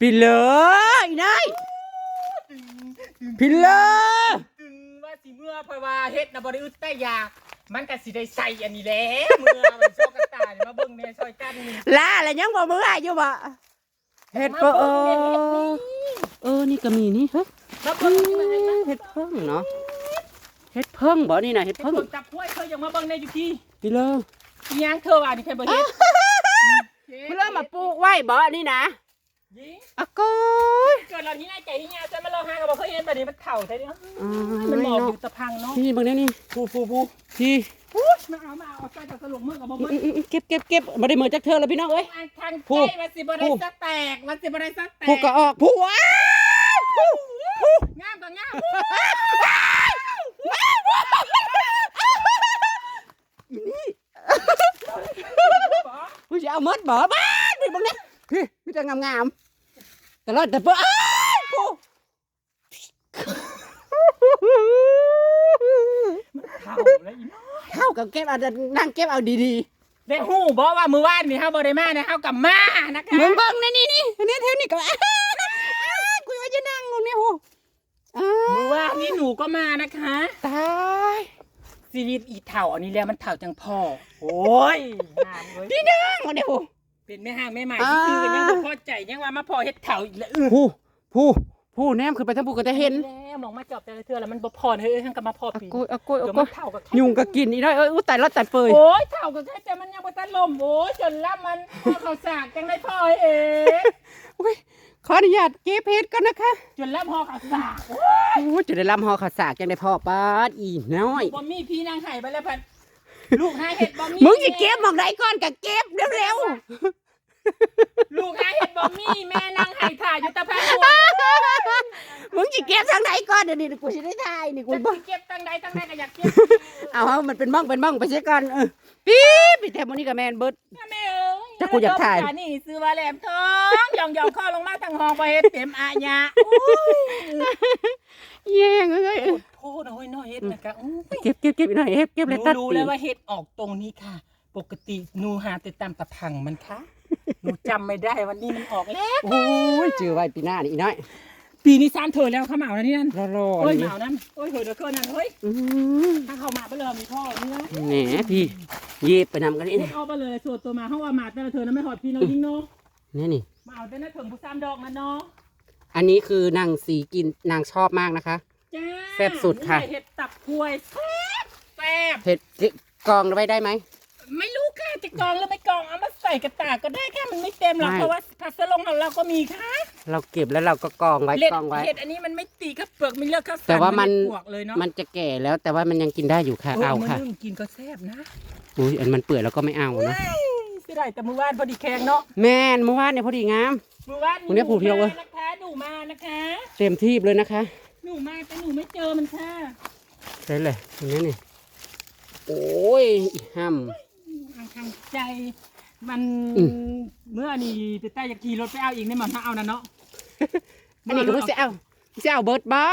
ปิดเลยนายปิดเลยตึงว่าสิเมื่อเพราะว่าเฮ็ดนะบ่ได้อึดแต่อยากมันก็สิได้ใส่อันนี้แหละเมื่อมันโชคกระตายมาเบิ่งแม่ซอยกันนี่ลาอะไรยังบ่มืออยู่บ่เฮ็ดเปเออเออนี่ก็มีนี่เฮ้ยมาเอเบิ่งนี่มาเห็นไหมอเฮ็ดเพิ่งเนาะเฮ็ดเพิ่งบ่นี่นะเฮ็ดเพิ่เพิ่งงจับห้วยเคยยังมาเบิ่งในอยู่ที่ปิดเลยอีหยังเธอว่านี่ใครบ่เฮ็ดเพิ่นเริ่มมาปลูกไว้บ่นี่นะ ยิงอะก้อยเกิดเรานี่น่าใจที่เนี่ยจะมาลองหาก็บ่เคยเห็นแบบนี้มันเฒ่าแท้เด้ออ่ามันหมอบอเนาะยู่ตะพังเนาะนี่เบิ่งแนี่นี่ฟูฟูฟูพี่พูดมาเอามาเอาใจจากสลงมือกับบ่อืเบิ่งมอืมอืมเก็บเก็บเก็บบ่ได้มือจักเธอแล้วพี่น้องเอ้ยอันทางผู้ใจว่าสิบ่ได้ผู้สะแตกว่าสิบ่ได้สะแตกผู้ก็ออกผู้ว้าวผู้ผู้งามก็งามผู้จะเอาหมดบ่บ้านพี่เบิ่งนี่พี่มีแต่งามๆแต่ละแต่เปิ้อ้ายผู้เฒ่าแล้วอีน้อยเข้ากับเก็บเอาแต่นั่งเก็บเอาดีได้ฮู้บ่ว่ามื้อวานนี่เฮาบ่ได้มานะเฮากับมานะคะๆเบิ่งเบิ่งนี่นี่นี่นี่เท่านี้ก็อ้าวกูว่าจะนั่งตรงนี้หูอ้ามื้อวานนี่หนูก็มานะคะ ตายชีวิตอีเฒ่าอันนี้แล้วมันเฒ่าจังพ่อโอ้ยงามเว้ยพี่นั่งตรงนี้หู เป็นแม่ห้างแม่หมายอ่าที่ซื้อกันยังบ่พอใจยังว่ามาพอเฮ็ดเฒ่าอีกแล้วอื้อผู้ผู้ผู้แนมขึ้นไปทั้งผู้ก็จะเห็นแล้วมองมาจอบแต่ละเทื่อแล้วมันบ่พอเฮ้ยทั้งก็มาพออะปีโกยอะโกยอะเดี๋ยวโกมัยนเฒ่ากับยุงก็กินอีกได้เอ้ยอู้ตายแล้วตัดเปยโอ้ยเฒ่ากับแค่แต่มันยังบ่ทันลมโอ้ยจนละมันพอเขาสากจังได้พ่อให้เองอุ้ยขออนุญาตเก็บเพชรก่อนนะคะจนละพอเขาสากโอ้ยโอ้ยจะได้ลำหอขาสากจังได้พ่อป้าดอีน้อย บ่มีพี่นางไห้ไปแล้วพัน ลูกหาเห็ดบ่มีมึงจะเก็บหมองใดก่อนก็เก็บเร็วๆ ลูกหาเห็ดบ่มีแม่นางไห้ถ่ายอยู่แตะพังหัวๆมึงจะเก็บทางไหนก่อนเดี๋ยวนี้กูจะได้ทายนี่กูจะบ่เก็บตั้งใดตั้งใดก็อยากเก็บเอาเอามันเป็นบ้องเป็นบ้องไปเสียก่อนเออปี๊บปีแต่มื้อนี้ก็แม่นเบิด แม่เอ้ยแต่กูอยากถ่าย นี่ซื้อว่าแหลมทองหย่องหย่องข้อลงมาทางห้องไปเฮ็ดเต็มอาญะอุ้ยแย่งเอ้ยโทษนะเว้ยน้อยเฮ็ดนะกะอุ้ย เก็บเก็บเก็บอีกหน่อยเก็บเก็บหเลยนูตัดรู้ตีแล้วว่าเฮ็ดออกตรงนี้ค่ะ ปกติหนูหาแต่ตามตะพังมันค่ะ หนูจำไม่ได้วันนี้มันออกแล้วโอ้ยเจอไว้ปีหน้านี่อีน้อยปีนี้ซ้ำเธอแล้วเขาเหมาแล้วนี่นั่นรอๆโอ้ยนี่เหมานั่นโอ้ยเฮ้ยเดี๋ยวเกินนั่นเฮ้ยอืมถ้าเขามาไปเลยมีพ่อนี่นะแหมพี่เย็บไปนำกันนี่เฮ็ดเอาไปเลยส่วนตัวมาเขาว่ามาแต่ละเธอนั้นไม่หอดพี่น้องยิงเนาะนี่นี่ มาเอาแต่ละถึงผู้ซ้ำดอกนะเนาะอันนี้คือนางสีกินนางชอบมากนะคะ จ้าแซ่บสุดค่ะ นี่เห็ดตับกล้วยแซ่บแซ่บเผ็ดกองไว้ได้ไหม ไม่รู้ค่ะจะกรองหรือไม่กรองเอามาใส่กระตากก็ได้ค่ะมันไม่เต็มหรอกไม่ เพราะว่าพัสลงของเราก็มีค่ะเราเก็บแล้วเราก็กองไว้เห็ดกองไว้ เห็ดอันนี้มันไม่ตีกับเปลือกไม่เลือกข้าวสารแต่ว่ามันปวกเลยเนาะมันจะแก่แล้วแต่ว่ามันยังกินได้อยู่ค่ะ เอาค่ะมื่นึ่งกินก็แซ่บนะอุ้ยอันมันเปื่อยแล้วก็ไม่เอาเนาะเฮ้ยเสิได้แต่มือวานพอดีแข็งเนาะแม่นเมื่อวานเนี่ยพอดีงามมือวานวันนี้ผูกเพียวเว้ยหนูมานะคะหนูมานะคะเต็มที่เลยนะคะหนูมาแต่หนูไม่เจอมันค่ะ ใช่เลยอันนี้นี่โอ้ยห้ำ ทางทางใจ มันอืมเมื่อนี่ไปใต้จะขี่รถไปเอาอีกในมันถ้าเอานะเนาะอันนี้ก็ไม่ใช่เอาไม่ใช่เอาเบิร์ดบอ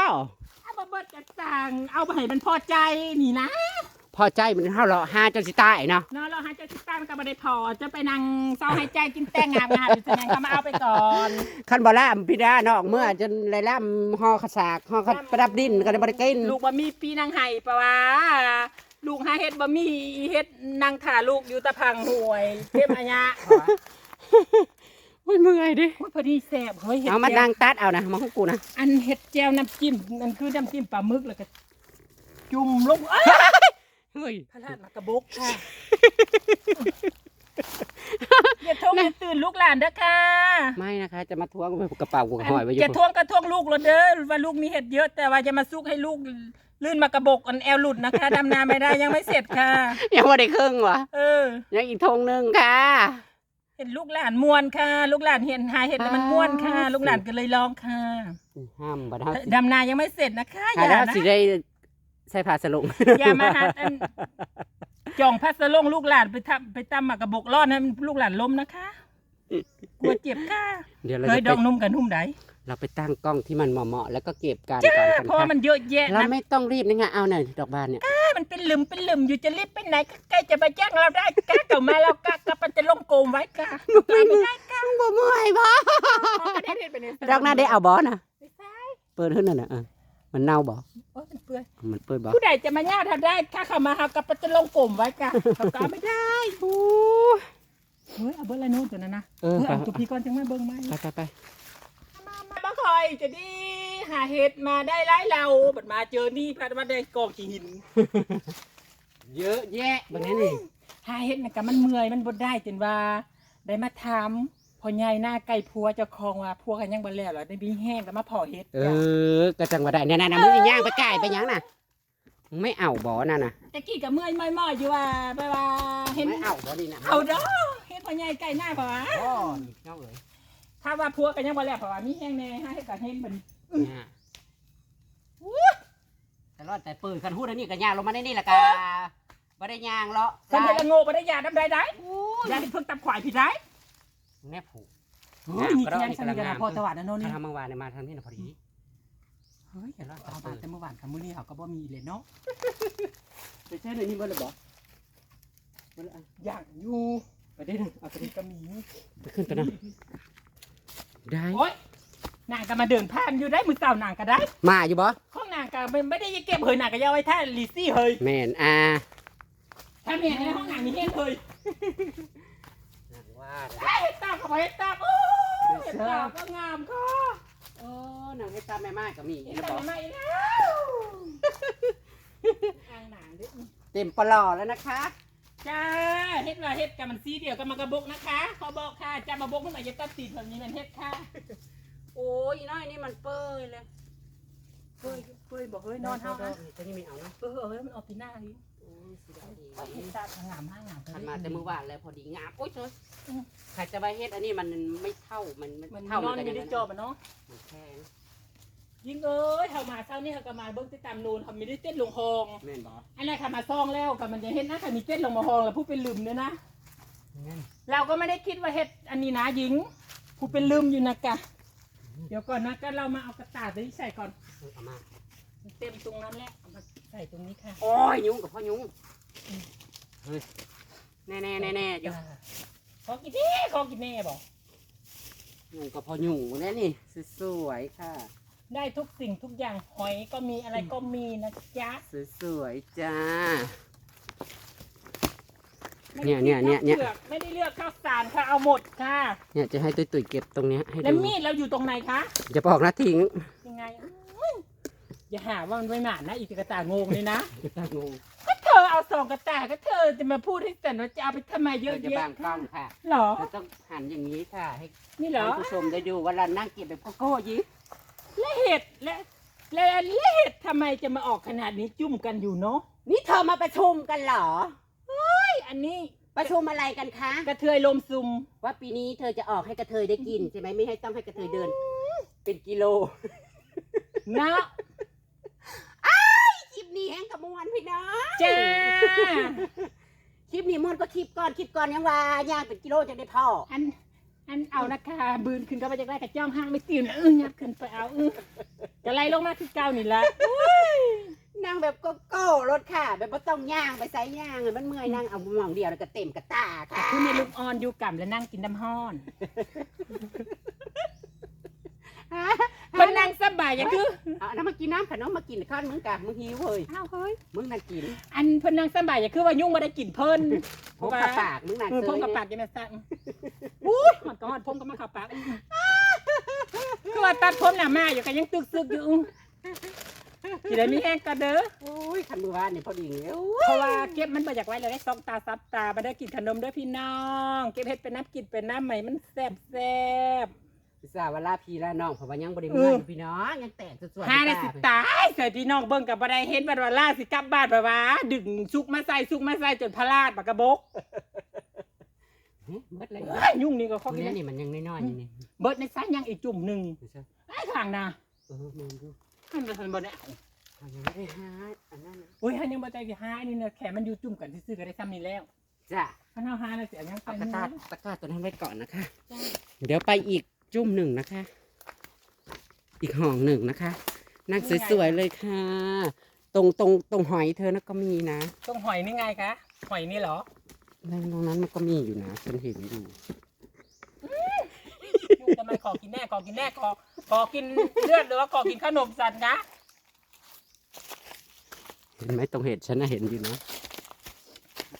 เอามาเบิดจะสั่งเอาไปให้มันพอใจนี่นะพอใจมันเท่าเราห้าจนสิตายเนาะเนาะเราหาใจคิดตั้งก็ไม่ได้พอจะไปนั่งเศร้าให้ใจกินแตงงามงามหรือจะยังเขามาเอาไปก่อนคันบอล่ามพี่ดาน้องเมื่อจนไรล่ามห่อขสากห่อขประดับดินก็ได้บริกินลูกบะมีปีนางไห้ปะวะ ลูกหาเฮ็ดบะมีเฮ็ดนางถ่าลูกอยู่ตะพังห่วยเทมอัญญะอุ้ยเมื่อยดิโอ้ยพอดีแซ่บเฮ้ยเฮ็ดเอามาแจ่วดังตัดเอานะมาของกูนะอันเห็ดแจ่วน้ำจิ้มนั่นคือน้ำจิ้มปลาหมึกแล้วก็จุ่มลงเอ้ยเฮ้ยพระราชมากระบกค่ะอย่าทวงอย่าตื่นลูกหลานเด้อค่ะไม่นะคะ จะมาทวงกระเป๋ากูหอยไว้ออย่ายู่ทวงกระทวงลูกเราเด้อว่าลูกมีเห็ดเยอะแต่ว่าจะมาซุกให้ลูก ลื่นมากระบกอันแอลหลุดนะคะดำนาไม่ได้ยังไม่เสร็จค่ะ ยังไม่ได้ครึ่งวะเออ ยังอีกธงหนึ่งค่ะ เห็นลูกหลานม่วนค่ะ ลูกหลานเห็นหาเห็ดแล้วมันม่วนค่ะ ลูกหลานก็เลยลองค่ะห้ามบัดห้ามสิดำนายังไม่เสร็จนะคะอหาย่าแล้วนะสิได้ใส่ผ้าสลงอย่ามาหาอันจ่องพัสลงลูกหลานไปทำไปตำหมากระบอกรอดนะลูกหลานล้มนะคะกลัวเจ็บค่ะเดี๋ยวเราเคยจะดไปองนุ่มกันนุ่มได เราไปตั้งกล้องที่มันเหมาะๆแล้วก็เก็บกันจ้าก่อนกันเพราะว่าค่ะมันเยอะแยะเรานะไม่ต้องรีบนะไงเอาหน่อยดอกบานเนี่ยมันเป็นหลุมเป็นหลุมอยู่จะรีบไปไหนก็ใกล้จะมาแจ้งเราได้กะเก่ามาแล้วกะกะมันจะลงโกมไว้กะกะไม่ได้กะบ่เมื่อยบ่ก็ได้เฮ็ดไปเนี่ยดอกหน้าได้เอาบ่น่ะไม่ใช่เปิดขึ้นนั่นน่ะเออมันเน่าบ่โอ้ยมันเปื่อยมันเปิดบ่ผู้ใดจะมาย่าทำได้ข้าเข้ามาหากะมันจะลงโกมไว้กะเขากะไม่ได้โอ้เฮ้ยเอาเบิ้ลละนู้นตัวนั้นนะเออเฮ้ยไปเอาตัวพี่ก่อนจังมาเบิ้งไหมไปไปไปมามา บ้าคอยจะดีหาเห็ดมาได้ไล่เราบัดมาเจอนี่พัดมาได้กองขี้หิน เยอะแยะเบิ่งนี่นี่หาเห็ดน่ะกะมันเมื่อยมันบ่ได้จนว่า ได้มาถามพ่อใหญ่หน้าไก่พัวเจ้าของว่าพัวกันยังบ่แล้วเหรอได้มีแห้งแล้วมาเพอเห็ดเออก็จังว่าได้เนี่ยนะๆมึงสิย่างไปไก่ไปหยังน่ะมึงไม่เอาบ่นั่นน่ะตะกี้ก็เมื่อยม่อยๆอยู่ว่าไปว่าเห็นไม่เอาบ่นี่น่ะเอาดอกเห็ดพ่อใหญ่ไก่หน้าเพราะว่าอ๋อนี่น้องเอ้ย ถ้าว่าพัวกันยังบ่แล้วเพราะว่ามีแห้งแน่ให้ก็เห็นมันเนี่ยแต่รอดแต่ปืนคันฮู้อันนี้ก็ย่างลงมาในนี่ล่ะกะบ่ได้ย่างเลาะคันเป็นละโง่บ่ได้ยาดำใดได้ยาที่เพิ่งตับขวายผิดได้แน่ผูกโอ้ยมีแค่ฉันกันนะพอตะวันนะโน่นนี่ถ้าทำเมื่อวานเนี่ยมาทางนี้น่ะพอดีเฮ้ยอย่ารอดเอามาแต่เมื่อวานกับมื้อนี้เขาก็บ่มีเลยเนาะไปใช่ในนี้บ่เลยบ่บ่เลยอย่างอยู่ไปได้หนึ่งเอาไปอันนี้ก็มีไปขึ้นไปนะ ได้โอ๊ยนางก็มาเดินผ่านอยู่ได้มือเต่านางก็ได้มาอยู่บ่ข้องนางก็ไม่ไม่ได้เก็บเฮยนางก็อยาไว้ท่าลีซี่เฮยแม่นอ่าถ้าเมียในห้องนางมีเฮ็ดเฮยนั่นว่าเฮ้ยเฮ็ดตามกับเฮ็ดตามโอ้ยเฮ็ดตามก็งามก็โอ้นางให้ตามแม่มากก็มีเฮ็ดแล้วตาบ่มไม่แล้วอ่างหนางดิเต็มปลอแล้วนะคะ จ้าเฮ็ดว่าเฮ็ดกับมันซีเดียวกับมันกระบกนะคะขอบอกค่ะจะมาบกมันอาจจะตัดตีนแบบนี้มันเฮ็ดค่ะ โอ้ยน้อยนี่มันเปื่อยเลยเฮ้ยเฮ้ยบอกเฮ้ยนอนเฮาเฮานะตัวนี้ไม่เอานะเออเฮ้ยมันออกปีหน้าดิโอ้ยสิได้ดีเฮ็ดตางามมากงามขันมาแต่มื้อวานแล้วพอดีงามโอ้ยสวยใครจะไปเฮ็ดอันนี้มันไม่เท่ามันมันเท่านอนกัอยู่ในจอมันเนาะมันแข็ง ยิ่งเอ้ยเขามาเช้านี่เขาก็มาเบิ้งติดตามนูนเขาไม่ได้เต้นลงหองแม่นบ่อันนั้นเขามาซองแล้วก็มันจะเห็นนะเขามีเต้นลงมาหองแล้วผู้เป็นลืมเนี่ยนะแม่นเราก็ไม่ได้คิดว่าเฮ็ดอันนี้นะหญิง ผู้เป็นลืมอยู่นะกะ เดี๋ยวก่อนนะก็เรามาเอากระตาตัวนี้ใส่ก่อน เอามาเต็มตรงนั้นแหละเอามาใส่ตรงนี้ค่ะโอ้ยยุ่งกับพ่อยุ่งเฮ้ยแน่แน่แน่แน่ๆอยู่ขอกินนี่ขอกินแน่บอก ยุ่งกับพ่อยุ่งแล้วนี่สวยๆค่ะ ได้ทุกสิ่งทุกอย่างหอยก็มีอะไรก็มีนะจ๊ะสวยๆจ้าไม่เนี่ได้ยเนี่ยเนี่ยเนี่ยลือกไม่ได้เลือกข้าวสารค่ะเอาหมดค่ะ เนี่ยจะให้ตุ้ยๆเก็บตรงเนี้ยให้แล้วดูมีดเราอยู่ตรงไหนคะจะบอกนะทิ้งยังไงอื้ออย่าหาว่ามันไม่หมานนะอีกกระตางงเลยนะจะตางงก็เธอเอาสองกระตาก็เธอจะมาพูดให้แต่ว่าจะเอาไปทำไมเยอะจะแยะบางกล้องค่ะหรอ เราต้องหันอย่างนี้ค่ะให้นี่เหรอ ท่านผู้ชมได้ดูว่าเรานั่งเก็บแบบโกโก้ยิ้ และเห็ดและและและเห็ดทำไมจะมาออกขนาดนี้จุ่มกันอยู่เนาะนี่เธอมาประชุมกันเหรอ เฮ้ยอันนี้ประชุมอะไรกันคะ กระเทยลมซุมว่าปีนี้เธอจะออกให้กระเทยได้กินใช่ไหมไม่ให้ต้องให้กระเทยเดิน เป็นกิโลนะคลิปนี้แห้งกับมวนพี่น้องจ้าคลิปนี้มวนก็คลิปก่อนคลิปก่อนยังว่าย่างเป็นกิโลจะได้พ่ออัน อันเอานะคะบืนขึ้นก็ไปจากได้กระจ้องห้างไม่ตีนเออยับขึ้นไปเอาเออจะไล่ลงมาที่เก้านี่ละนั่งแบบโกโก้รถค่ะ แบบว่าต้องย่างไปใส่ย่างเลยมันเมื่อยนั่งเอาหมองเดียวแล้วก็เต็มกระตาค่ะคุณในลูกอ่อนอยู่กับแล้วนั่งกินน้ำห้อน มันนั่งสบายอย่างคือเอาน้ำมากินน้ำขนมมากินข้าวมึงกะมึงหิวเว้ยอ้าวเฮ้ยมึงนั่งกิน อันเพิ่นนั่งสบายอย่างคือว่ายุ่งมาได้กินเพิ่นพกขับปากมึงนั่งเออพมยกับปากยังไม่สั่งอุ้ยมันก็ฮอดพมกับมาขับปากคือว่าตัดผมหน้ามาอยู่ก็ยังตึกซึกอยู่อื้อสิได้มีแห้งก็เด้อโอ้ยขันมือวานนี่พอดีเลยเพราะว่าเก็บมันบ่อยากไว้เลยได้สองตาซับตาบ่ได้กินขนมด้อพี่น้อง เก็บเฮ็ดเป็นน้ำกินเป็นน้ำใหม่มันแซ่บแซ่บ พิซซ่าเวลาพี่ละน้องเพราะว่ายังบริเมื่อยอยู่พี่น้องยังแตกสวยๆหาได้สิตายใส่พี่น้องเบิ่งกับบ่ได้เห็นบัดว่าล่าสิกลับบ้านแบบว่า ดึงซุกมาใส่ซุกมาใส่จนพลาดปากกระบกเฮ้ยเบิดเลยเอ้ยยุ่งนี่ก็ข้อตรงกินนี้นะนี่มันยังน้อยๆอยู่นี่เบิดในซ้ายยังอีกจุ่มหนึ่งไม่ใช่ไอ้ทางนะเออมันดูมันเป็นบ่ได้เอาอันนี้ไม่ได้หาอันนั้นนะโอ้ยหันยังบ่ใจสิหาอันนี่นะแขนมันอยู่จุ่มกันซื่อๆก็ได้ซ้ำนี่แล้วจ้ะคันเฮาหาแล้วสิเอายังไปเอาตะนี่กร้านะ ตะกร้าตัวนั้นไว้ก่อนนะคะ เดี๋ยวไปอีก จุ่มหนึ่งนะคะ อีกห่องหนึ่งนะคะนั่งสวยๆเลยค่ะ ตรงตรงตรงหอยเธอนะก็มีนะตรงหอยนี่ไงคะหอยนี่เหรอในตรงนั้นมันก็มีอยู่นะฉันเห็นอยู่ลูกทำไมขอกินแน่ขอกินแน่ขอขอกินเลือดหรือว่าขอกินขนมสัตว์นะเห็นไหมตรงเห็ดฉันน่ะเห็นอยู่นะ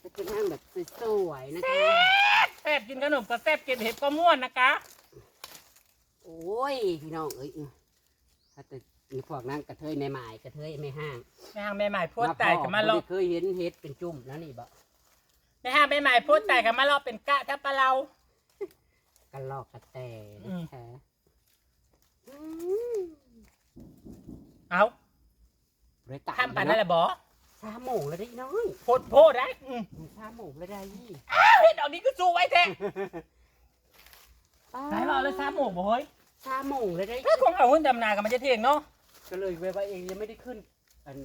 จะเป็นห้างแบบสวยๆนะคะแซ่บกินขนมก็แซ่บกินเห็ดก็ม่วนนะคะ โอ้ยพี่น้องเอ้ยถ้าแต่มีพวกนั้นกระเทยไม่หมายกระเทยไม่ห้างแม่ห้างแม่หมายพูดตายกันมาลบ่อกได้เคยเห็นเห็ดเป็นจุ่มแล้วนี่บ่แม่ห้างแม่หมายพูดตายกันมาลอกเป็นกะถ้าปลาเรากันลอกกระแตอืมนะคะเอาบริการทำปันนั่นแหละบอชาหมูแล้วได้น้อยโพดโพดได้อืมชาหมูแล้วได้ยี่เฮ็ดเอานี้ก็สู้ไว้แท้ไหนบอกเลยซาหมูบ่เฮ้ยชาหมูแล้วได้ถ้าคงเอาหุ้นดำนากันมันจะเที่ยงเนาะก็เลยเวลาเองยังไม่ได้ขึ้น อัน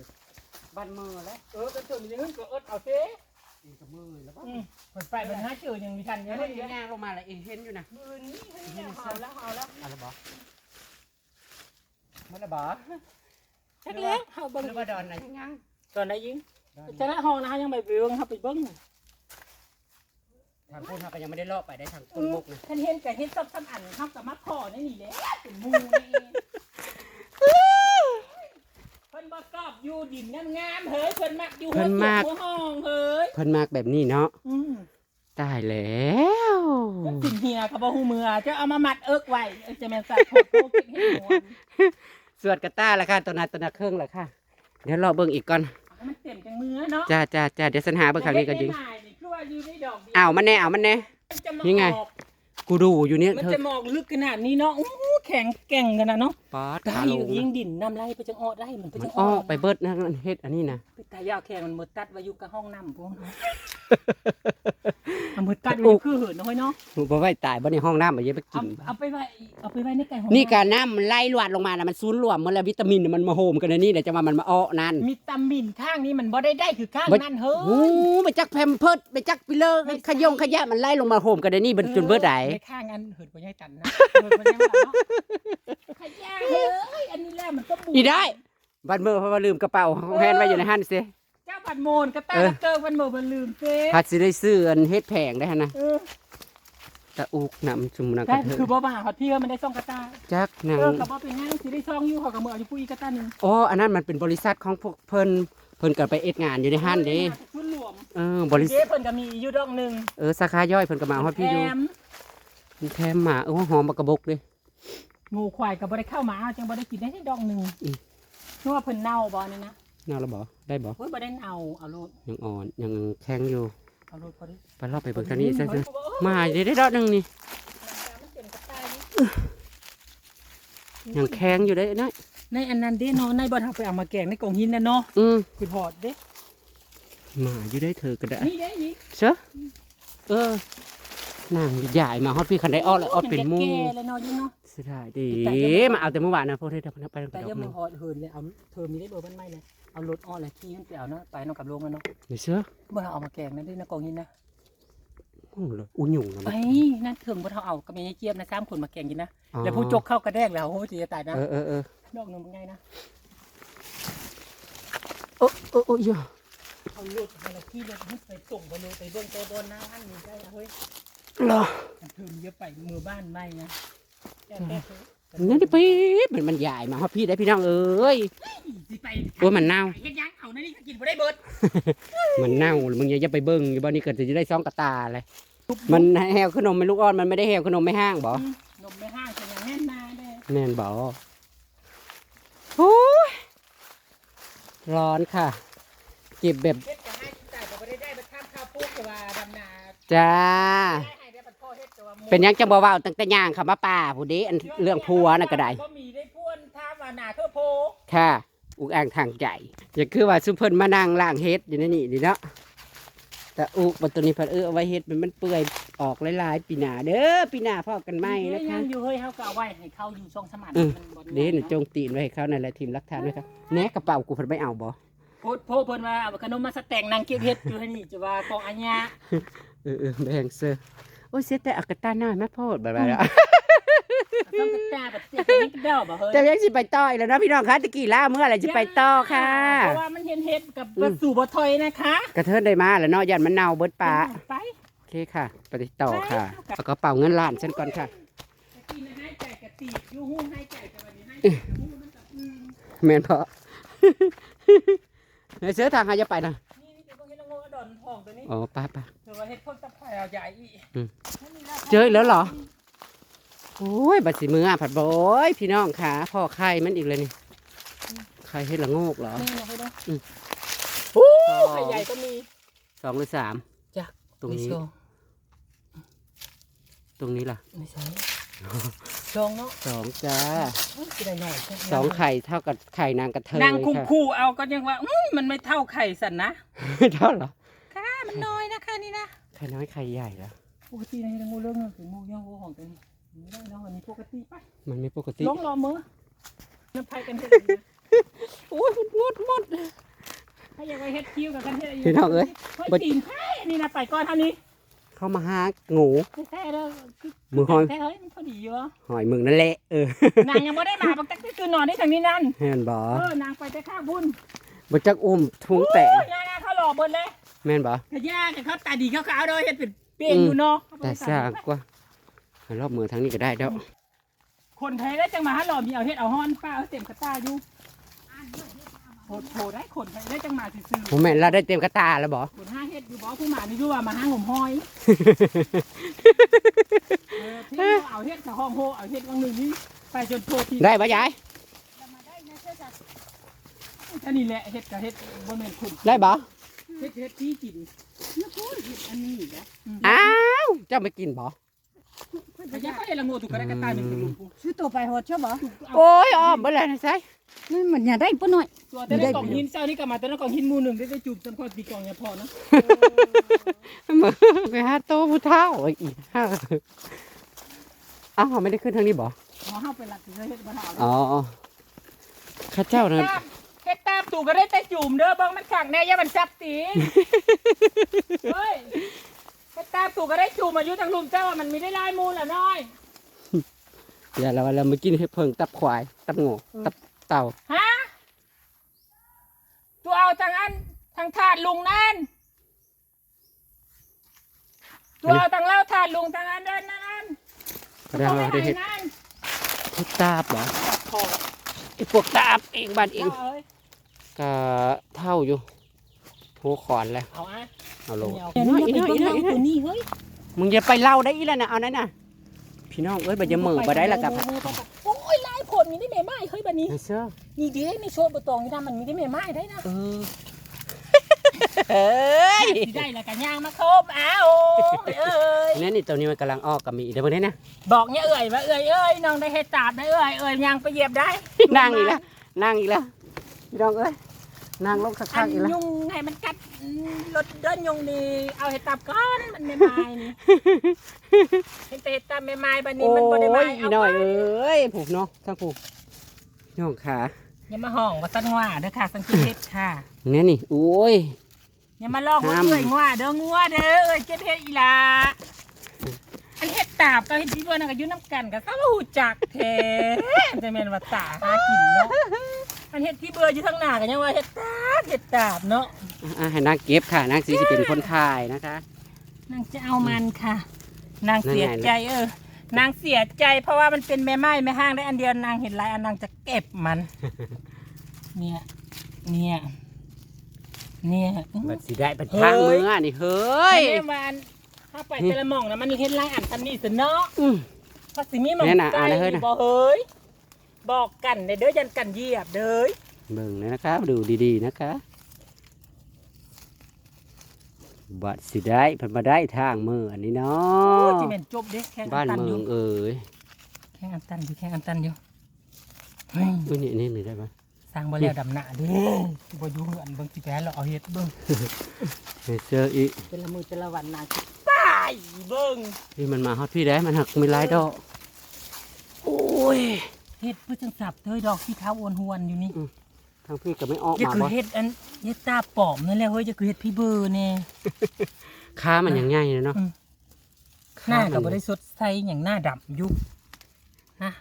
บ้านเมือแล้วเออเป็นส่วนมันจะขึ้นก็เอิดเอาซิเองกับมือแล้วบ่อืมเปิดไฟมันหาเจอยังมีทันเยเดี๋ยอะวเลยเดี๋ยวย่างลงมาแล้วเองเห็นอยู่นะมือนี้เอาแล้วเอาแล้วอะไรบ่มันละบ่ชักแล้วเฮาเบิ่งหรือว่าดอนไหนยังตอนไหนยิงดอนชนะห้องนะยังไปเบิ่งเฮาไปเบิ่ง ทางพูดเขาก็ยังไม่ได้เลาะไปได้ทางต้นบกนะท่านเห็นก็เห็นซับซ้ำอันเฮาก็มาขอนี่นี่แหละเป็นหมู่นี่เพิ่นบ่ชอบอยู่ดินงามๆเฮ้ยเพิ่นมักอยู่หัวเสียงหัวห้องเฮ้ยเพิ่นมากแบบนี้เนาะอืมตายแล้วสินเฮียกับบ่ฮู้มือจะเอามามัดเอิกไว้เอ้ยจะแม่นสัตว์โคตรโตเก่งเฮ็ดหัวสวดกระต้าละค่ะตัวนั้นตัวนั้นเครื่องละค่ะ เดี๋ยวรอเบิ่งอีกก่อน เอาให้มันเต็มจังมือเนาะจ้าจ้าจ้าเดี๋ยวสัญหาเบิ่งครั้งนี้ก็ยิงไม่ได้นี่คือว่า อยู่ในดอกดียวอ้าวมันแน่อ้าวมันแน่ มันจะมานี่ไง ออกกูดูอยู่เนี่ยมันเธอจะมองลึกขนาดนี้เนาะอู้หูแข็งแกร่งขนาดเนาะ ป๊อดได้ขาลอยู่งยิงนะดินน้ำไหลไปจังออดได้มันไปมันจังอ้อไปเบิดนะเฮ็ดอันนี้นะไปตายาวแข็งมันหมดตัดไว้อยู่กับห้องน้ำพวกนั้นมันหมดตัดไว้อยู่คือเหินน้อยเนาะหนูบ่ไว้ตายบ่ในห้องน้ำบ่อย่าไปเอากินเอาไปไว้เอาไปไว้ในไก่ห้องนี่การน้ำมันไหลหลวดลงมาน่ะมันซูนย์รวมหมดแล้ววิตามินน่ะมันมาโฮมกันในนี่เดี๋ยวจะว่ามันมาอ้อนั่น มีตามินข้างนี้มันบ่ได้ได้คือข้างบ่ นั่นเฮ้โอ้ยไปจักแพมเพิร์ดไปจักปิเลอร์ขยงขยะมันไหลลงมาโฮมกันในนี่เบิดจนเบิดได้ในข้างอันเหินบ่ใหญ่ตันนะเหินบ่ใหญ่ตันเนาะข ยะเฮ้ยอันนี้แหละมันก็บูอีได้ บัดมือเพราะว่าลืมกระเป๋าของแฮนไว้อยู่ในหันซิเจ้าบัดโมนกระตาเออกระเกิงมันโมมันลืมเซ่พัดสิได้ซื้ออันเฮ็ดแผงได้หั่นนะเออตะอุกน้ำจุ่มน้ำกได้ระเทยคือบ่มาหาฮอดพี่เออมันได้ซ่องกระตาจักหนังเออกับบ่เป็นหยังสิได้ซ่องอยู่เขากับมือเอาอยู่ผู้อีกกระตาหนึงโอ้อันนั้นมันเป็นบริษัทของพวกเพิ่นเพิ่นก็ไปเอ็ดงานอยู่ในหันเด้ชุดรวมเออบริษัเด้ทเพิ่นก็มีอยู่ดอกหนึงเออสาขาย่อยเพิ่นก็มาฮอดพี่อยู่แถม แถมหมาเออหอมบักกระบกเลย งูควายก็บ่ได้เข้ามาจังบ่ได้กินได้ที่ดอกหนึงอืม นึกว่าเพิ่นเน่าบ่นี่นะน่าละบ่ได้บ่โอ้ยบ่ได้เน่าเอาโลดยังอ่อนยังแข็งอยู่เอาโลดพอดีไปรอบไปเบิ่งทางนี้ซะเฮ้ซะยเออมาได้ได้ดอกหนึงนี่มันเต็มกระตานี่ ยังแข็งอยู่ได้น้อยในอันนั้นเด้เนาะในบ่ทาไปเอามาแกงในกล่องหินน่ะเนาะอืมคือพอดเด้มาอยู่ได้เธอก็ได้นี่เด้นี่เชอะเออนั่งใหญ่มาฮอดพี่คันได้อ้อแล้วอ้อเป็นหมู่แก่ๆแล้วเนาะอยู่เนาะ เสียดายดีแต่ยังบ่มาเอาแต่เมื่อวานนะพวกเธอไปไปแต่ดอกยังหนึมางหอดเหินเลยเอาเธอมีได้เบอร์บ้านไม่เลยเอารถอ้อเลยขี่ขึ้นไปเอาเนาะไปเนาะกับโรงกันเนาะนี่เชื่อบ่เราเอามาแกงนั่นด้วยนะกองหินนะโอ้เลยอุ่นยุ่งนะไปมันนั่นเถิงบ่เท่าเอากับแม่ยายเจี๊ยบนะสามคนมาแกงกินนะอ๋อแล้วผู้จกเข้ากระแดกแล้วโอ้ยจะตายนะเออเออเออดอกหนึงเป็นไงนะโอ้โอ้โอ้ยเอารถเอาเราขี่รถขึ้นไปส่งบ่เลยไปเบิ่งตัวบนหน้าท่านนี่ได้นะเฮ้ยเหรอเธอมีเยอะไปมือบ้านไม่นะแก้แก้เถอะ นั่นดิปี๊ดมันมันใหญ่มาฮอพี่ได้พี่น้องเอ้ยสิไปโอ้ยมันเน่ายังเอานั่นนี่กินบ่ได้เบิดมันเน่ามึงอย่าไปเบิ่งอยู่บ้านนี้เกิดจะได้ซองกระตาอะไรมันแหวขนมไม่ลูกอ่อนมันไม่ได้แหวขนมไม่ห้างบ่นมไม่ห้างจะยังแน่นมาเด้แม่นบ่โอ้ยร้อนค่ะ เก็บแบบเฮ็ดก็ให้กินแต่ก็บ่ได้ได้ไปข้ามข้าวปุ๊กต่ว่าดำนาจ้า เฮ็ดแต่ว่าหมูเป็นหยังจังบ่เว้าตั้งแต่ย่างค่ะมาป่าผู้เด้อันเรื่องผัวน่ะก็ได้ ก็มีได้พ่วนท่าว่าหนาเธอโพค่ะ อุกอ่างทางใจอย่าคือว่าซุเพิ่นมานั่งล้างเฮ็ดอยู่ในนี่นี่เนาะแต่อุกบัดตัวนี้เพิ่นเออเอาไว้เฮ็ดมันมันเปื่อยออกหลายๆปีหน้าเด้อปีหน้าพอกันใหม่นะยัคะ งอยู่เฮ้ยเฮาก็เอาไว้ให้เขาอยู่ช่องสมานอืม มันบ่เด้น่ะจงตีนไว้ให้เขานั่นแหละทีมรักฐานไว้ครับแหนกระเป๋ากูเพิ่นไม่เอาบ่โพดโพเพิ่นว่าเอาขนมมาสแต็งนางเก็บเฮ็ดอยู่ให้นี่จะว่าของอัญญาเออเออแบ่งเซอร์ โอ้ยเสียแต่อากาตาหน้ามาโพดบ่บ่ต้องกระตาแบบเสียงเด้อบ่เฮ้ยแต่ยังสิไปต่ออีกแล้วเนาะพี่น้องคะตะกี้ล่าเมื่อไหร่จะไปต่อค่ะ เพราะว่ามันเห็นเห็ดกับกระสู่บ่ถอยนะคะกระเทินได้มาแล้วเนาะยันมันเน่าเบิดปลาไปโอเคค่ะ ไปต่อค่ะเอากระเป๋าเงินล้านฉันก่อนค่ะกินให้ใจกระตีบอยู่หู้ให้ใจกับวันนี้ให้ใจกับหู้มันกับอืมแม่นเพราะในเสือทางหาจะไปนะ อนทองตัวนี้อ๋อป้าป้าเดี๋ยวว่าเฮ็ดพกตะไคร้เอาใหญ่อีกเจออีกแล้วเหรอโอ้ยบัดสิมืออะผัดบอยพี่น้องค่ะพ่อไข่มันอีกเลยนี่ไข่เฮ็ดละโงกเหรอนี่เอาไปดูโอ้ไข่ใหญ่ก็มีสองหรือสามจ้ะตรงนี้ ตรงนี้ล่ะไม่ใช่ลองเนาะสองจ้าสอยสองไข่เท่ากับไข่นางกระเทยนางคู่ค่ะคู่เอาก็ยังว่ามันไม่เท่าไข่สันนะเท่าเหรอ มันน้อยนะคะนี่นะไข่น้อยไข่ใหญ่แล้วปกติในงูเรื่องเงินถึงงูย่างงูของตัวนี้ไม่ได้เนาะอันนี้ปกติไปมันไม่ปกติลองรอมือน้ำไผ่กันเฮ็ดโอ้ยหมดหมดถ้าอยากไปเฮ็ดคิวกับกันเฮ็ดพี่น้องเอ้ยเฮ้ยตีนไผ่นี่นะไปก่อนเท่านี้ เข้ามาหางูแท้ๆเด้อมือหอยแท้เฮ้ยมันพอดีอยู่วะหอยมึงนั่นแหละเออนางยังไม่ได้มาบักตักคือนอนได้ทางนี้นั่นเห็นบ่เออนางไปแต่ข้าบุญบ่จักอุ้มทุงแตะโอ้ยยาเขาหล่อเบิดเลย แม่นบ่ขย่ากับเขาตาดีเขาขาวๆเด้อเฮ็ดเป็นเปียงอยู่เนาะแต่สร้างกว่าให้รอบมือทางนี้ก็ได้เด้อคนไทยได้จังมาหาหล่อมีเอาเฮ็ดเอาฮ้อนป้าเอาเต็มกระตาอยู่โหดโหดได้คนไทยได้จังมาซื่อๆผมแม่นเราได้เต็มกระตาแล้วบ่คนห้าเฮ็ดอยู่บ่ผู้หมานี่อยู่ว่ามาห้างห่มห้อยเออที่เราเอาเฮ็ดกับห้องโฮเอาเฮ็ดวังหนึ่งนี่ไปจนโทษทีได้บ่ยายอันนี้แหละเฮ็ดกับเฮ็ดบ่แม่นคุณได้บ่ เฮ็ดเฮ็ดที่กินแล้วพูดเฮ็ดอันนี้นะอ้าว เจ้าไม่กินบ่พยาเขาเฮ็ดละโงถูกกระได้กระตายเป็นลูกซื้อตัวไปหดใช่บ่โอ้ยอ้อมเบ่แล้วนะไสนี่มันอย่าได้ปะหน่อย ตัวแต่ได้กล่องหินเจ้านี่ก็มาแต่ละกล่องหินหมู่หนึงได้ได้จูบจำพอตีกล่องอย่าพอนะมือไปหาโตผู้เฒ่าอีกอ้าวไม่ได้ขึ้นทางนี้บ่พอเฮาไปหลักสิเฮ็ดบ่เฮาอ๋อข้าเจ้านะ เฮ็ดตามตู่ก็ได้แต่จุ่มเด้อเบิ่งมันขังแน่อย่ามันจับตีเฮ้ยเฮ็ดตามตู่ก็ได้จุ่มอายุทางลุมเจ้าว่ามันมีได้ลายมูลละน้อยอย่าเราเรามากินให้เพิ่งตับควาย ตับโง่ตับเต่าฮะตัวเอาทางอันทางถาดลุงนั่นตัวเอาทางเล่าถาดลุงทางอันเดินนั่นก็ได้เราได้เห็ดนั่นพุตาบเหรอตัดคอไอ้พวกตาบเองบ้านเองเอาเอ้ย ก็เท่าอยู่หัวขอนแล้วเอาอะเอาลงเดี๋ยวน้อยอย่าอีไปน้อยเบิ่อีงน้อยอีน้อยเราตัวนี้เฮ้ยมึงอย่าไปเล่าได้อีแล้วนะเอานั่นน่ะพี่น้องเอ้ยบ่จะเหม่อบ่ได้ละกับโอ้ยลายผลมีได้แม่ไม้เฮ้ยบัดนี้ไอ้เสื้อนี่เด้นี่โชดบตองนี่ทำมันมีได้แม่ไม้ได้นะเออเอ้ยสิได้แล้วกันย่างมาครบอ้าวเอ้ยนี่นี่ตัวนี้มันกำลังออกกับมีเดี๋ยวเบิ่งนี้นะบอกเนี่ยเอ้ยว่าเอ้ยเอ้ยน้องได้เฮ็ดตาบได้เอ้ยเอ้ยย่างไปเหยียบได้นั่งอีกแล้วนั่งอีกแล้วพี่น้องเอ้ย นั่งลงสัอักนๆอีกแล้ว ยุงให้มันกัดอืมรถเดินยุงนี่เอาเห็ดตับก้อนมันไม่ไม้นี่ เห็ดแต่เห็ดตับไม่ไม้บันนี้โอ้มันบ่ได้ไม้ยอีเอาน้อยไปเอ้ยผูกเนาะทั้งผูกน้องขาอย่ามาห้องว่าสันว่าเด้อค่ะสังเกตเห็ดค่ะ เนี่ยนี่โอ้ย อย่ามาลอกว่าห้าม เอ้ยงัวเด้องัวเด้อเอ้ยเก็บเห็ดอีหลาอันเห็ดตาบกับเห็ดที่บัวน่ะก็อยู่น้ำกันกับซาหูจักแท้จะแม่นว่าตาหากินเนาะ อันเห็ดที่เบื่ออยู่ทางหน้าก็ยังว่าเห็ดตาบเห็ดตาบเนาะอะให้นางเก็บค่ะนางสีสิเป็นคนถ่ายนะคะ นางจะเอามันค่ะ นางเสียนั่นไงใจเออ นางเสียใจเพราะว่ามันเป็นแม่ไม้แม่ห้างได้อันเดียวนางเห็นลายอันนางจะเก็บมัน เนี่ย เนี่ย เนี่ยอื้อ บัดสิได้บัดทางมืออะนี่เฮ้ย แม่วานถ้าไปแต่ละหม่องนะมันเห็นลายอันทันนี่สิเนาะอืม ภาษีมีหมองเนี่ยน่ะใจอ่านแล้วเฮ้ยน่ะบอกเฮ้ย บอกกันเด้อเด้อยันกันเหยียบเด้อเบิ่งเลยนะคะดูดีๆนะคะบัดสิได้เพิ่นมาได้ทางมืออันนี้เนาโอ้ะยจิเมนจบเด้แข่งอับ้านนตันเมืออยู่งเอ๋ยแข่งอันตันอยู่แข่งอันตันอยู่เฮ้ยอุ้ยนี่นี่นี่ได้ปะสร้างบ่แล้วดำหน้าเด้อบ่อยู่เฮือนเบิ่งสิแพ้เราเอาเฮ็ดเบิ่งเฮ้ยเจออีกแต่ละมือแต่ละวันนางตายเบิ่งนี่มันมาฮอดพี่ได้มันหักมีหลายดอกโอ้ย เฮ็ดเพื่อจังสับเด้อดอกที่เท้าอ้วนหวนอยู่นี่ทางพี่ก็ไม่ออกอย่ามาคือบ่เฮ็ดอันเฮ็ดตาปลอมนั่นแหละเฮ้ยอย่าคือเฮ็ดพี่เบอร์แน่ค้ามันยังง่ายเลยเนาะอืมหน้าก็บ่ได้สดใสอย่างหน้าดำอยู่นะ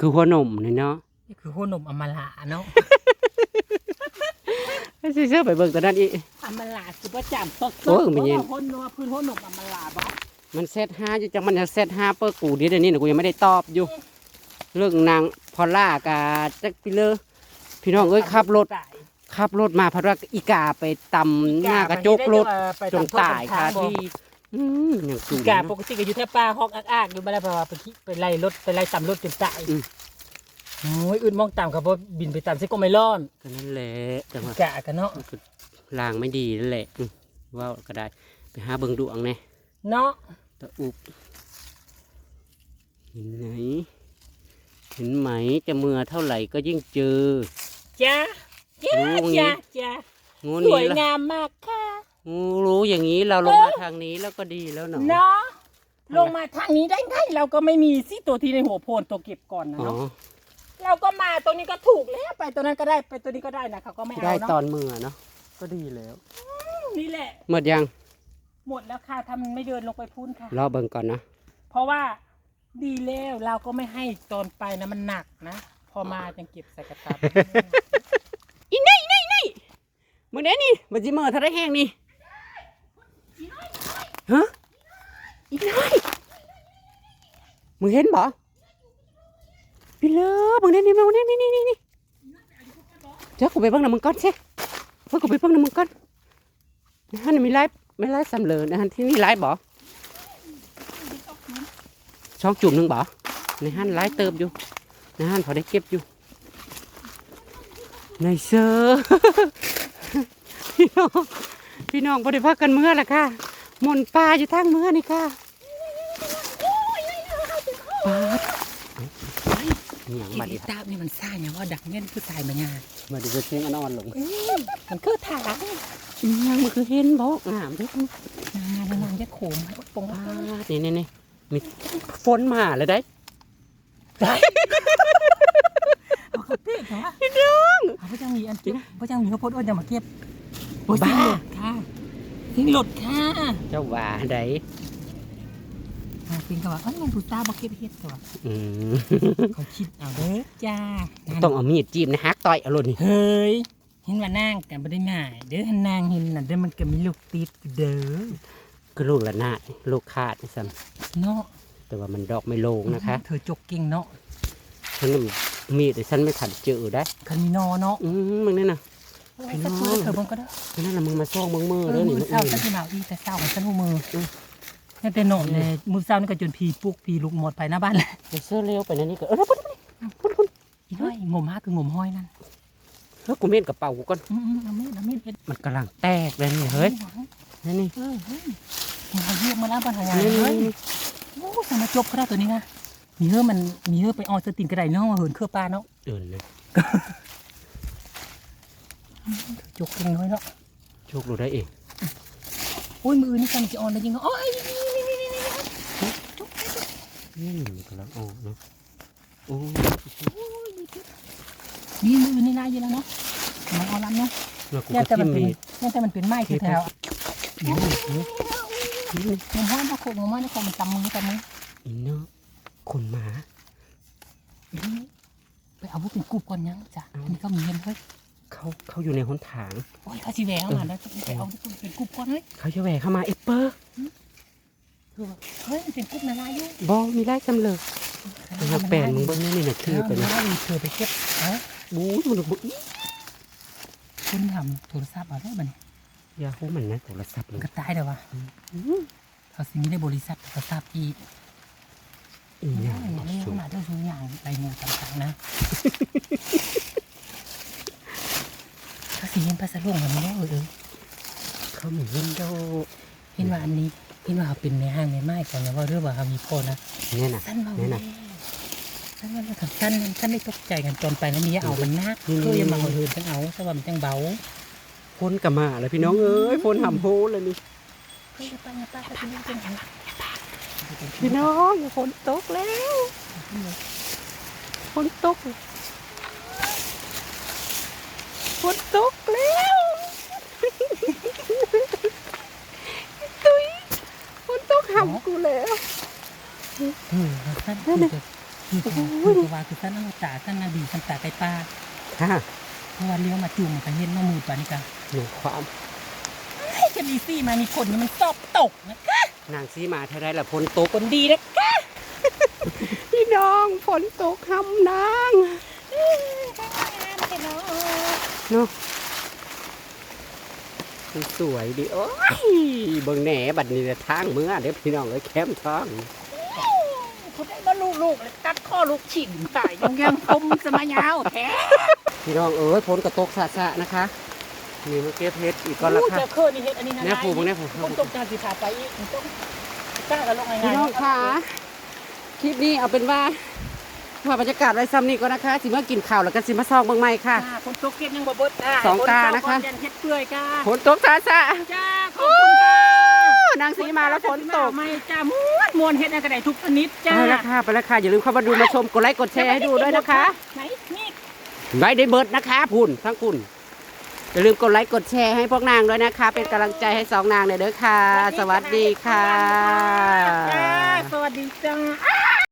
คือหัวนมนี่เนาะนี่คือหัวนมอมลาเนาะไม่ใช่เชื่อไปเบิ่งตอนนั้นอีอมลาคือประจำสดๆโอ้ยมันเย็นพราะว่าหัวนมพื้นหัวนมอมลาบ่มันเซตห้าอยู่จังมันจะเซตห้าเปิดกูเดี๋ยวนี้นะกูยังไม่ได้ตอบอยู่ เรื่องนางพอลล่ากาจักพี่เลอพี่น้องเอ้ยขับรถขับรถมาเพราะว่าอีกาไปตำหน้ากระจกรถจนตายค่ะที่อืมอย่างสูงกาปกติก็อยู่แถวป่าฮอกอักๆอยู่บ่ได้เพราะว่าไปขี่ไปไล่รถไปไล่ตามรถจนตายอืมโอ้ยอื่นมองต่ำครับเพราะบินไปตามเส้นก็ไม่รอดก็นั่นแหละจังหวะกะกันเนาะลางไม่ดีนั่นแหละอืมว่าก็ได้ไปหาเบิ่งดวงแน่เนาะตะอุบเห็นไหม เห็นไหมจะเมื่อเท่าไหร่ก็ยิ่งเจอ จ้าจ้ารู้งี้จ้าจ้างูสนี่วยละงามมากค่ะงูรู้อย่างนี้เราลงมาทางนี้แล้วก็ดีแล้วเนาะ เนาะลงมาทางนี้ได้ไงเราก็ไม่มีสิตัวที่ในหัวโพนตัวเก็บก่อนนะอ๋อ เนาะเราก็มาตัวนี้ก็ถูกแล้วไปตัวนั้นก็ได้ไปตัวนี้ก็ได้นะเขาก็ไม่ได้เอาตอเนาะนเมื่อเนาะ ก็ดีแล้ว นี่แหละ หมดยัง หมดแล้วค่ะทำไม่เดินลงไปพุ่นค่ะ รอเบิ่งก่อนนะ เพราะว่า ดีแล้วเราก็ไม่ให้ตอนไปนะมันหนักนะ พอมาจังเก็บใส่กระตับอีนี่อีนี่อีนี่มึงเด้นี่มันจิเมื่อเท่าไรแห้งนี่ฮะอีน้อยมึงเห็นบ่พี่เลิฟมึงเด้นี่มึงเด้นี่นี่นี่นี่เจ้ากูไปเบิ่งน้ำมึงก่อนใช่เพื่อกูไปเบิ่งน้ำมึงก่อนนะฮะมีไลฟ์ไม่ไลฟ์สำเร็จนะฮะที่นี่ไลฟ์บ่ ช่องจุ่มหนึ่งบ่ในฮันไลฟ์เติบอยู่ ในฮันพอได้เก็บอยู่ ในเซอร์พี่น้องพี่น้องบริภาคกันเมื่อละค่ะมนปลาอยู่ทางเมื่อนี่ค่ะปลาเหนียงมาดิตาบนี่มันซ่าเนี่ยว่าดักเงี้ยคือตายมางานบัดนี้จะเสียงอ่อนลงมันคือถางยังมันคือเห็นบอกงามด้องานงานจะโขมให้ปงปลาดนี่นี่ นี่มีฝนมาเลยได้เอาเขาเต้เหรอพี่น้องเขาพระเจ้ามีอันเก็บพระเจ้ามีข้าวโพดอ้วนจะมาเก็บโอ้ยสิ้นหลดค่ะสิ้นหลดค่ะเจ้าว่าไดอ่าสิ้นเขาว่าเอ้ยมันผู้ตาบอกเก็บเฮ็ดตัวอืมเขาคิดเอาเด้อจ้าต้องเอามีดจิ้มนะฮักต่อยเอาโลดนี่เฮ้ยเห็นว่านั่งกันบ่ได้ง่ายเด้อนางเห็นน่ะเด้อมันก็มีลูกติดเด้อ ก็ลูกละนาดลูกขาดนี่ซ้เนาะำแต่ว่ามันดอกไม่โลงนะคะเธอจกเก่งเนาะฉันน่ะมีดแต่ฉันไม่ขันเจอได้ คันมีนอเนาะอืมมึงนี่นะพี่น้อง สักมือเธอเบิ่งก็ได้นั่นน่ะมึงมาซ่องมึงมือเอเด้ออนี่มืมึองเศร้าอื่น สักทีหนาวอีแต่เศร้าของฉันหัวมืออืมนั่นแต่หนอนเลยมือเศร้านี่ก็จนพีปลุกพีลุกหมดไปหน้าบ้านเลยเดี๋ยวเสื้อเร็วไปนะนี่ก็เออพุ่นพุ่นพุ่นอีน้อยงมฮาคืองมห้อยนั่นเฮ้ยกูเม่นกระเป๋ากูก่อนอืมๆเอามีดเอามีดเอ็ดมันกำลังแตกเลยนี่เฮ้ยนี่นี่เออเฮ้ย มาเยี่ยมมาแล้วบ้านหายายนี่เฮ้ยนี่โอ้สมาจบก็ได้ตัวนี้นะมีเฮ้อมันมีเฮ้อไปออสตินกระไดเนาะเหินเครือปลาเนาะเดินเลยจกเก่งน้อยเนาะโชคดูได้เองโอ้ยมือนี่กันจะออนเลยจริงเหรอโอ้ยนี่นี่นี่นี่นี่มันกำลังออกเนาะโอ้นี่มือนี่ลายอยู่แล้วเนาะมันเอาลำเนาะแล้วกูเนี่ยก็แต่มัทิ่นมเป็นมีดเนี่ยแต่มันเป็นไม้คือแถว นี่นี่นี่งมห้อยมาโขกงมห้อยนี่ของมันจำมือจำมืออีเนาะคนหมาไปเอาพวกเป็นกูก่อนยังจ้ะอันนี้ก็มีเงินเฮ้ยเขาเขาอยู่ในหนทางโอ้ยเขาสิแหวงมาแล้วไปเอาเป็นกูก่อนเฮ้ยเขาจะแหวกเข้ามาเอปเปอร์เฮ้ยมันเป็นกุ๊กนาลายอยู่บอมีไล่จำเลยมาแปลนมึงเบิ้งนี่นี่นะคือไปนะเธอไปเก็บเอ้าบู๊มันบุอีคุณทำโทรศัพท์เอาได้บ้า นี่ยาฮูมันนะโทรศัพท์มันก็ตายเดี๋ยววะเขาสิมีได้บริษัทโทรศัพท์อีกอีหยังอย่างนี้ขนาดเท่าชูอย่างไรเงินต่างๆนะเขาสิเห็นภาษาลงมันไม่ได้เออเขาเหมือนวินโดเห็นว่าอันนี้เห็นว่าเขาเป็นในห้างในไม้ก่อนนะว่าเรื่องว่าเขามีพ่อนะเนี่ยนะสั้นเบาเนี่ยแน่นะสั้นว่ากับสั้นสั้นได้ตกใจกันตอนไปแล้วมีเอามันนะนี่คือยังมาเอาเหินจังเอาสว่ามันจังเบาฝ นกับมาแล้วพี่น้องเอ้ยฝนหำโพเลยนี่พี่น้องฝนตกแล้วฝนตกฝนตกแล้วตุ้ยฝนตกหำกูแล้วเออสั้นคือจะคือคือว่าคือท่านเอาตาท่านนาดีท่านตาไก่ปลาค่ะเพราะว่าเลี้ยวมาจุ่มมันก็เห็นมามืดปานนี้กัน หนูความไอ้กันดีซี่มามีคนนี่มันสอบตกนะคะนางซีมาเท่าไรละฝนตกคนดีนะคะพี่น้องฝนตกคำนางเนาะสวยดีโอ้ยเบิ่งแหน่บัดนี้เนี่ยทางเมื่อเดี๋ยวพี่น้องเอ้ยแคมท้องเขาได้มาลูกลูกเลยตัดข้อลูกฉินตายยังยังคมสมัยยาวแท้พี่น้องเอ้ยฝนกระตกสะสะนะคะ นี่มาเก็บเห็ดอีกก่อนละอู้ค่ะ เจ้าเคยนี่เฮ็ดอันนี้นะเนี่ยผูกมึงเนี่ยผูก คนตกการสิขาไปอีกมันต้องกล้ากันลงไงพี่น้องค่ะคลิปนี้เอาเป็นว่าว่าบรรยากาศไว้ซ้ำนี่ก็นะคะสิมากินข้าวแล้วก็สิมาซอกเบิ่งใหม่ค่ะค่ะคนตกเก็บยังบ่เบิดค่ะสองกานะคะนยันเฮ็ดเปื่อยกาฝนตกสะสะจ้าขอบคุณค่ะนางสีมาแล้วฝนตกไม่จ้ามวนมวนเฮ็ดอะไรก็ได้ทุกชนิดจ้าไปแล้วค่ะไปแล้วค่ะอย่าลืมเข้ามาดูมาชมกดไลค์กดแชร์ให้ดูด้วยนะคะไหนนี่ไว้ได้เบิร์ดนะคะพุ่นทั้งคุณ อย่าลืมกดไลค์กดแชร์ให้พวกนางด้วยนะคะ เป็นกำลังใจให้สองนางเลยเด้อค่ะ สวัสดีค่ะ สวัสดีจ้า